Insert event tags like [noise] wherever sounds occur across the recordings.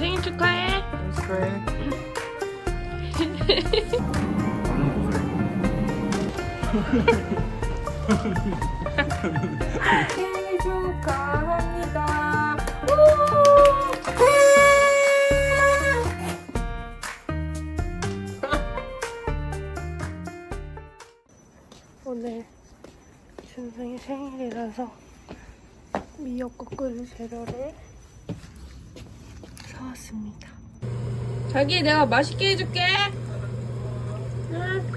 생일 축하해. 축하해. 생일 축하합니다. 오늘 준성이 생일이라서 미역국 끓일 재료를 사왔습니다. 자기 내가 맛있게 해줄게. 응.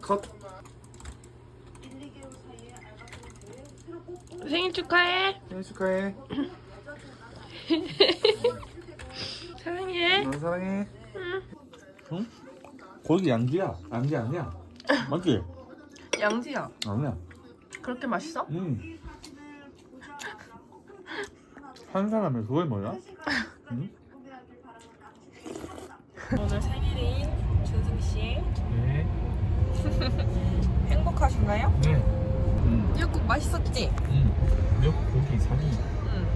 컷. 생일 축하해. 생일 축하해. 사랑해. [laughs] 넌 사랑해. 응? 거기 양지야. 양지 아니야. [laughs] 맞지? 양지야, 아니야. 그렇게 맛있어? 응. 한 사람의 그걸 뭐야? [laughs] 응? 오늘 생일인 준승 씨 네. [laughs] 행복하신가요? 네. 응. 미역국 맛있었지? 응. 몇 고기 사기. 응.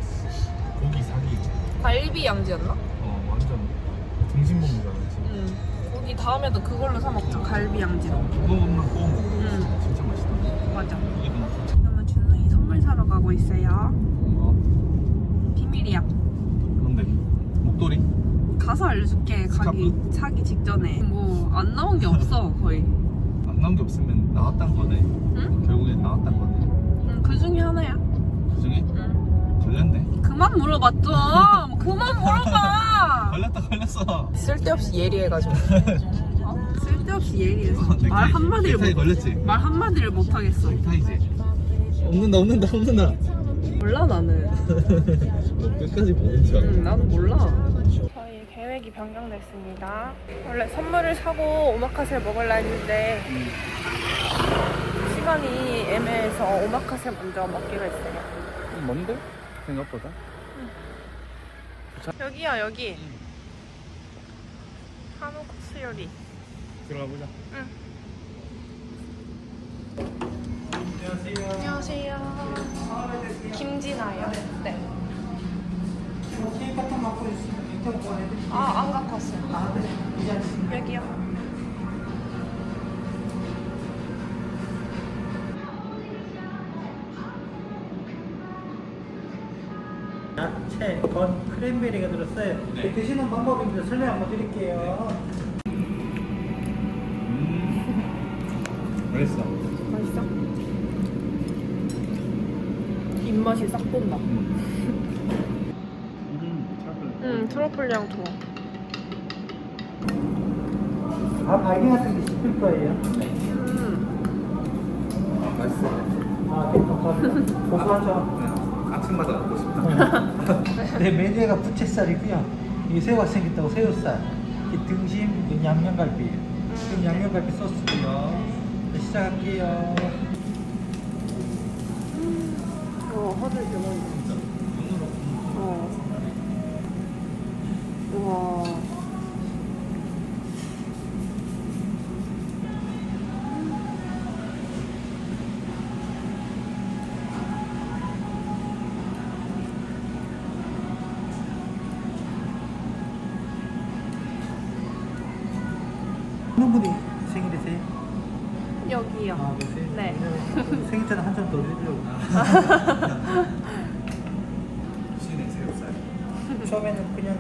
고기 사기. 갈비 양지였나? 어 완전 등심 먹는잖아 지금. 응. 고기 다음에도 그걸로 사 먹자. 갈비 양지로. 그거만 구워 먹어. 응. 진짜 맛있다. 맞아. 이건 지금은 준승이 선물 사러 가고 있어요. 뭐 비밀이야. 그런데 목도리? 가서 알려줄게. 가기 사기 직전에. 뭐 안 나온 게 [laughs] 없어 거의. 안 나온 게 없으면 나왔단 거네. 응? 결국엔 나왔단 거네. 응. 그 중에 하나야. 그 중에 응. 걸렸네. 그만 물어봤죠. 그만 물어봐. [laughs] 걸렸다 걸렸어. 쓸데없이 예리해가지고. [laughs] 어? 쓸데없이 예리해서 넥타이- 말 한마디를 넥타이 못, 걸렸지. 말 한마디를 못 하겠어. 넥타이지. 없는다 없는다 없는다. 몰라 나는. 너 [laughs] 끝까지 보는 줄 알아. 응, 나는 몰라. 저희 계획이 변경됐습니다. 원래 선물을 사고 오마카세 먹으려 했는데 시간이 애매해서 오마카세 먼저 먹기로 했어요. 뭔데? 생각보다. 여기야 여기. 한우 코스 요리. 들어가 보자. 응. 안녕하세요. 안녕하세요. 김진아요. 네. 케이크 같은 거 갖고 있으면 인터넷 보내드릴게요. 아, 안 갖고 왔어요. 아, 네. 여기요. 야채, 건, 크랜베리가 들었어요. 네. 드시는 방법입니다. 설명 한번 드릴게요. 음. 맛있어. 맛있어? 입맛이 싹 돈다. 음. 응, 트러플 향 좋아. 아, 발기 같은 게 씹힐 거예요. 음, 맛있어. 아, 네, 감사합니다. [laughs] 고소하죠? 아침마다 먹고 싶다. [laughs] [laughs] 네, 메뉴가 부채살이고요. 이게 새우가 생겼다고 새우살. 이 등심, 이 양념갈비예요. 지금 양념갈비 소스고요. 네, 시작할게요. 어, 허들 대박이다. 여기요. 아, 그러세요? 네. [laughs] 생일 전에 한점더 드리려고. 신의 새우살. 처음에는 그냥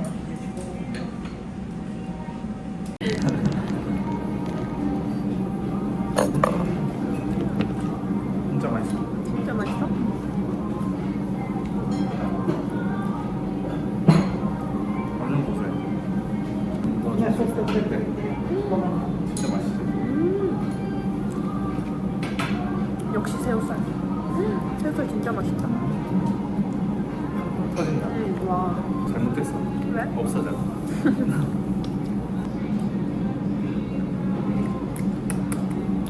왜? 없어져.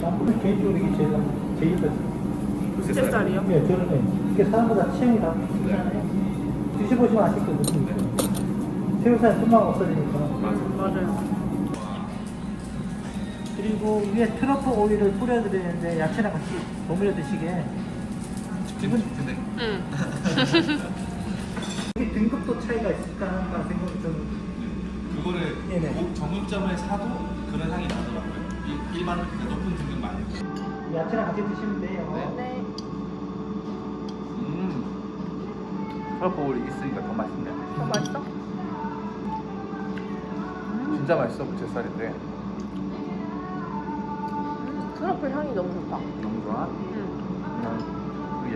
나는 개인적으로 이게 제일 제일 좋아요. 새우살이요? 네, 저는 이게 사람마다 취향이 다 다르잖아요. 드셔보시면 아실 거거든요. 새우살 금방 없어지니까. 맞아요. 그리고 위에 트러플 오일을 뿌려드리는데 야채랑 같이 버무려 드시게. 기분 근데 응. [laughs] 차이가 있을까 하는 생각이 좀. 그거를 네네. 목 정육점에 사도 그런 향이 나더라고요. 일- 일반 그러니까 높은 등급 말고. 야채랑 같이 드시면 돼요. 네. 음. 트러플 있으니까 더 맛있네. 더 맛있어? 진짜 맛있어 부채살인데. 음, 트러플 향이 너무 좋다. 너무 좋아. 응. 그냥 위에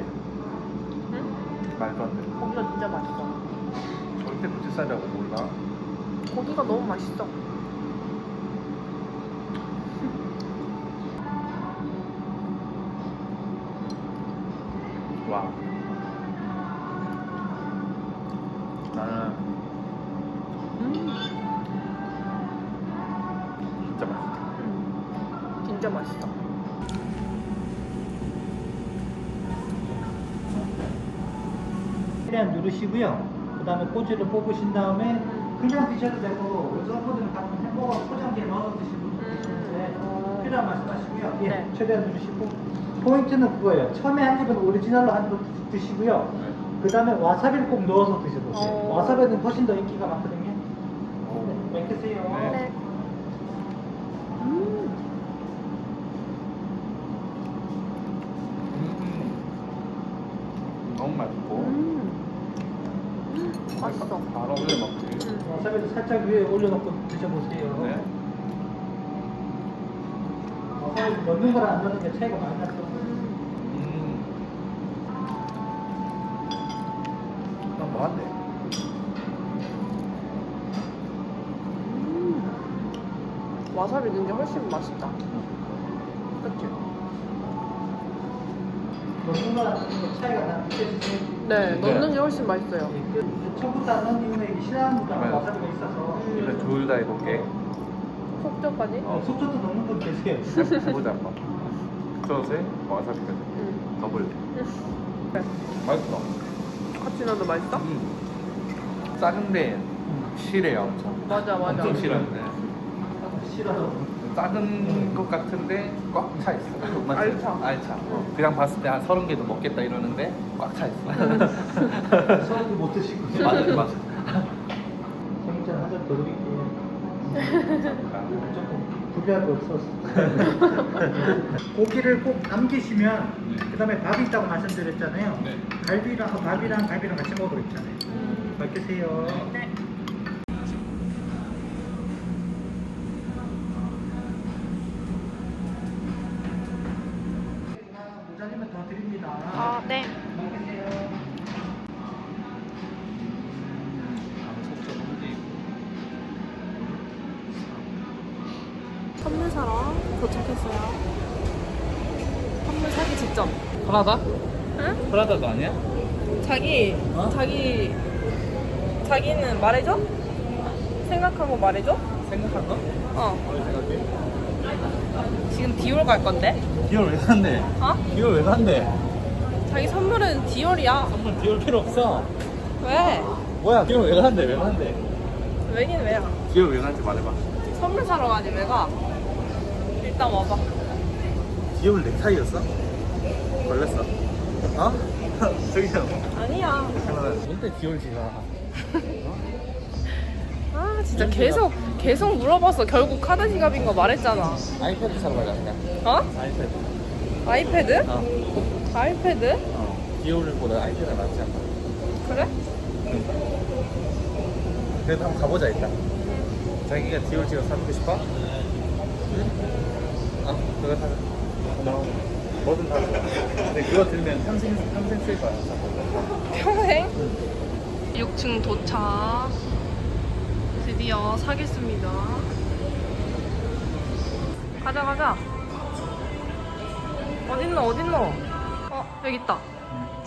응? 말도 안 돼. 고기가 진짜 맛있어. 절대 부채살이라고 몰라. 고기가 너무 맛있어. 와. 나는 음. 진짜 맛있다. 음. 진짜 맛있어. 최대한 누르시고요. 그 다음에 꼬지를 뽑으신 다음에 그냥 드셔도 되고 요즘분들은 가끔 햄버거 포장기에 넣어서 드시는 분들 계시는데 음. 필요한 말씀하시고요. 예, 네. 최대한 누르시고 포인트는 그거예요. 처음에 한 입은 오리지널로 한 입을 드시고요. 그 다음에 와사비를 꼭 넣어서 드셔보세요. 어. 와사비는 훨씬 더 인기가 많거든요. 오. 네. 네. 음. 음. 너무 맛있고. 음. 음. 맛있어. 바로 올려 먹지. 음. 와사비도 살짝 위에 올려놓고 드셔보세요. 네. 와사비 넣는 거랑 안 넣는 게 차이가 많이 나죠. 음. 난 뭐한데? 음. 와사비 넣은 게 훨씬 맛있다. 그치? 넣는 거랑 안 넣는 게 차이가 느껴지세요? 네, 네. 넣는 게 훨씬 맛있어요. 그 처음부터 안 넣는 이유는 이게 싫어하는 분들은 네. 와사비가 있어서 일단 둘다 해볼게. 속초까지? 어, 속초도 넣는 분 계세요. 해보자 한번. 소스에 와사비까지. 응. 더블. 네. 맛있어. 같이 넣어도 맛있어? 음. 작은데 실해요 엄청. 맞아, 맞아. 엄청 실한데. 싫어서 작은 것 같은데 꽉 차 있어. [laughs] 맞지? 알차. 알차. 어. 그냥 봤을 때 한 서른 개도 먹겠다 이러는데 꽉 차 있어. [laughs] 서울도 못 드시고 맞아, 맞아. 생전 한잔 더 드릴게요. 조금 구비할 거 없어서 고기를 꼭 남기시면 그 다음에 밥이 있다고 말씀드렸잖아요. 네. 갈비랑 어, 밥이랑 갈비랑 같이 먹으러 있잖아요. 음. 맡기세요. 네. 모자리면 더 드립니다. 아, 네. 맡기세요. 속초 홍지. 선물 사러 도착했어요. 선물 사기 직전. 프라다? 응? 프라다도 아니야? 자기, 어? 자기, 자기는 말해줘? 생각하고 말해줘? 생각한 거? 어. 뭘 생각해? 지금 디올 갈 건데? 디올 왜 산대? 어? 디올 왜 산대? 자기 선물은 디올이야. 선물 디올 필요 없어. 왜? 뭐야 디올 왜 산대? 왜 산대? 왜긴 왜야? 디올 왜 산지 말해봐. 선물 사러 가지 왜 가? 일단 와봐. 디올 넥타이였어? 걸렸어. 어? [laughs] 저기요. 아니야. 뭔데 디올 지가? 아 진짜 계속 계속 물어봤어. 결국 카드 지갑인 거 말했잖아. 아이패드 사러 가자 그냥. 어? 아이패드. 아이패드? 어. 아이패드? 어. 디올보다 아이패드가 낫지 않나? 그래? 그래도 한번 가보자 일단. 자기가 디올 지갑 사고 싶어? 응? 아, 그거 사자. 너 뭐든 다 좋아. 근데 그거 들면 평생 평생 쓸 거야. 평생? 6층 도착. 드디어 사겠습니다. 가자 가자. 어딨노 어딨노? 어 여기 있다.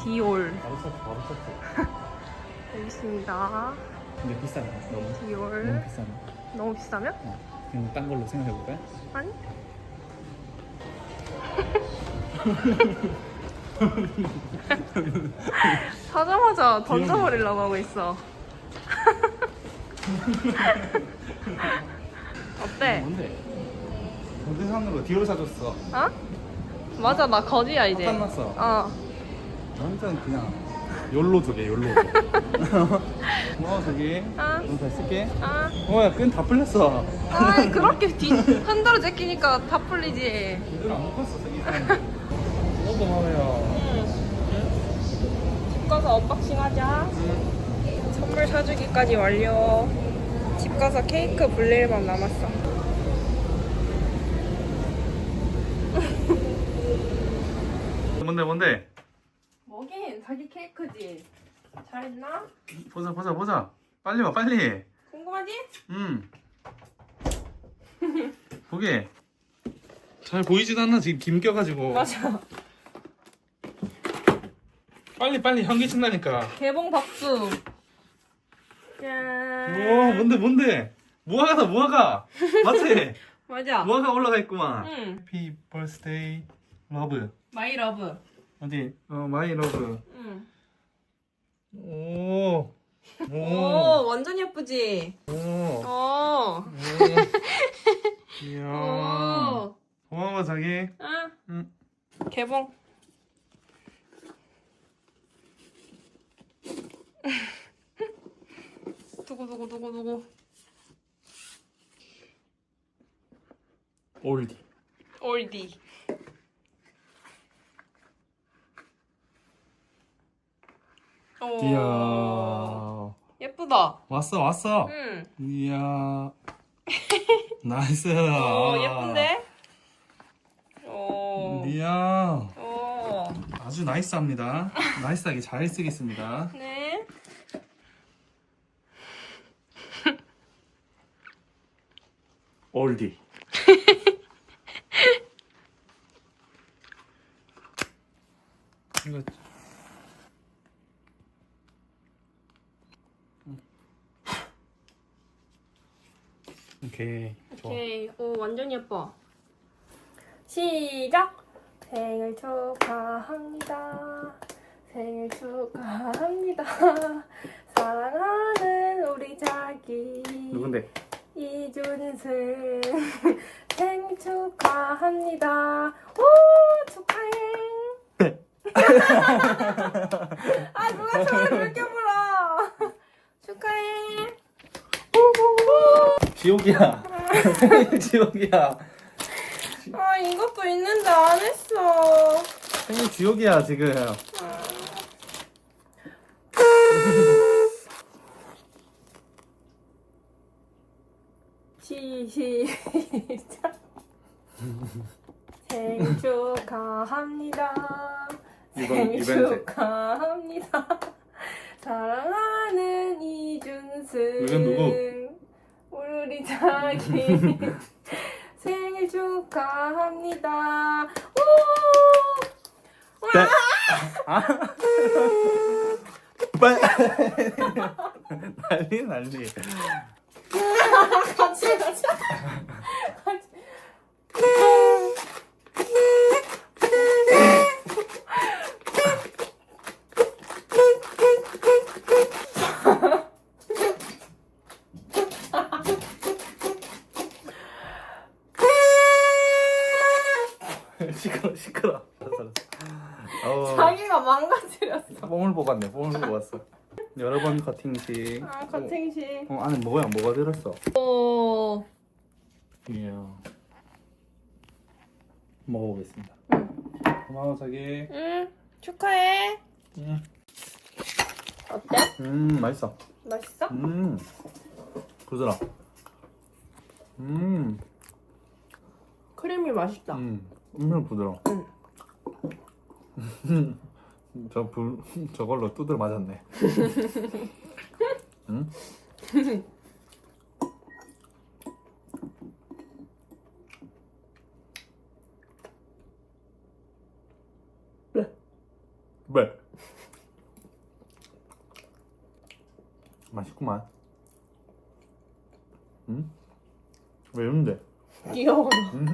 디올. 바로 썼어, 바로 썼어. [laughs] 여기 있습니다. 근데 비싸네. 너무 디올. 비싸네. 너무 비싸면? 어, 그냥 딴 걸로 생각해 볼까요? 아니? [laughs] 사자마자 던져버리려고 하고 있어. [laughs] 어때? 뭔데? 동생상으로 디올 사줬어. 어? 맞아 나 거지야 이제. 깜짝 났어. 어. 완전 그냥 욜로 두개 욜로. [laughs] 고마워 저기. 아. 너무 잘 쓸게. 아. 어야 끈 다 풀렸어. 아 그렇게 뒤 흔들어 제끼니까 다 풀리지. 안 묶었어 저기 [laughs] 고마워요. 집 가서 언박싱 하자. 선물 사주기까지 완료. 집 가서 케이크 불릴 만 남았어. [laughs] 뭔데 뭔데? 뭐긴 자기 케이크지. 잘했나? 보자 보자 보자. 빨리 와 빨리. 궁금하지? 음. [laughs] 보게. 잘 보이지도 않나 지금 김 껴가지고. 맞아. 빨리 빨리 현기증 나니까. 개봉 박수. 오 짠. 뭔데 뭔데? 무화과다 무화과. 맞지? [laughs] 맞아. 무화과 올라가 있구만. 응. 해피 버스데이 러브. 마이 러브. 어디? 어 마이 러브. 응. 오. 오, 오. 완전 예쁘지? 오. 어. 오. [laughs] 이야. 오. 고마워 자기. 아. 응. 개봉. 두고 두고 두고 두고. 올디. 올디. 오. 이야. 예쁘다. 왔어 왔어. 응. 이야. [laughs] 나이스. 오, 예쁜데? 오. 이야. 오. 아주 나이스합니다. 나이스하게 잘 쓰겠습니다. 네. 올디. 이거 오케이 좋아. 오케이. 오, 완전 예뻐. 시작! 생일 축하합니다. 생일 축하합니다. 사랑하는 우리 자기. 누군데? 이준승. [laughs] 생일 축하합니다. 오, 축하해. [laughs] 아, 누가 저를 그렇게 불러. [laughs] 축하해. 지옥이야. 지옥이야. 아, 이것도 있는데 안 했어. 생일 지옥이야 지금. 시, 시작. [laughs] 생일 축하합니다. 이번 생일 이벤트. 축하합니다. 사랑하는 이준승. 이건 누구? 우리 자기 [laughs] 생일 축하합니다. 오! 네. 아. 빨리. [laughs] 난리 난리. 같이. 시끄러 시끄러. 알았어 [laughs] 알았어. 어, 자기가 망가뜨렸어. 뽕을 뽑았네. 뽕을 뽑았어. 여러 번 커팅식. 아, 커팅식. 어, 안에 뭐야? 뭐가 들었어? 오. 이야. 먹어보겠습니다. 고마워 자기. 응, 축하해. 음, 어때? 음 맛있어. 맛있어? 음, 부드러. 음, 크림이 맛있다. 음, 엄청 부드러. 응. [laughs] 저 불, [laughs] 저걸로 두들 맞았네. [laughs] 응? 네. 왜? 맛있구만. 응? 왜 이런데? 귀여워. 응?